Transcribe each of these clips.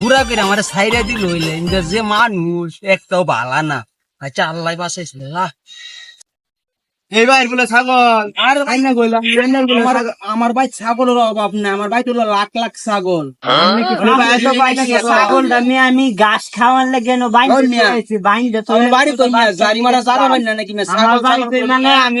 পুরা করে আমার সাইডে দিল হইলে ইন্দার যে মানুষ একটাও ভালা না আচ্ছা আল্লাহ বাসাইছিল আহ। বলে ছাগল আর আইনা কইলা আইনা কইলা আমার আমার ভাই ছাগলের অভাব নাই আমার ভাই তো লাখ লাখ ছাগল ছাগলটা নিয়ে আমি ঘাস খাওয়ার লেগে হয় মানে আমি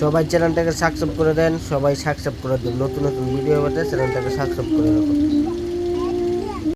সবাই চ্যানেলটাকে সাবস্ক্রাইব করে দেন, সবাই সাবস্ক্রাইব করে দেন। নতুন নতুন ভিডিও পেতে চ্যানেলটাকে সাবস্ক্রাইব করে রাখুন।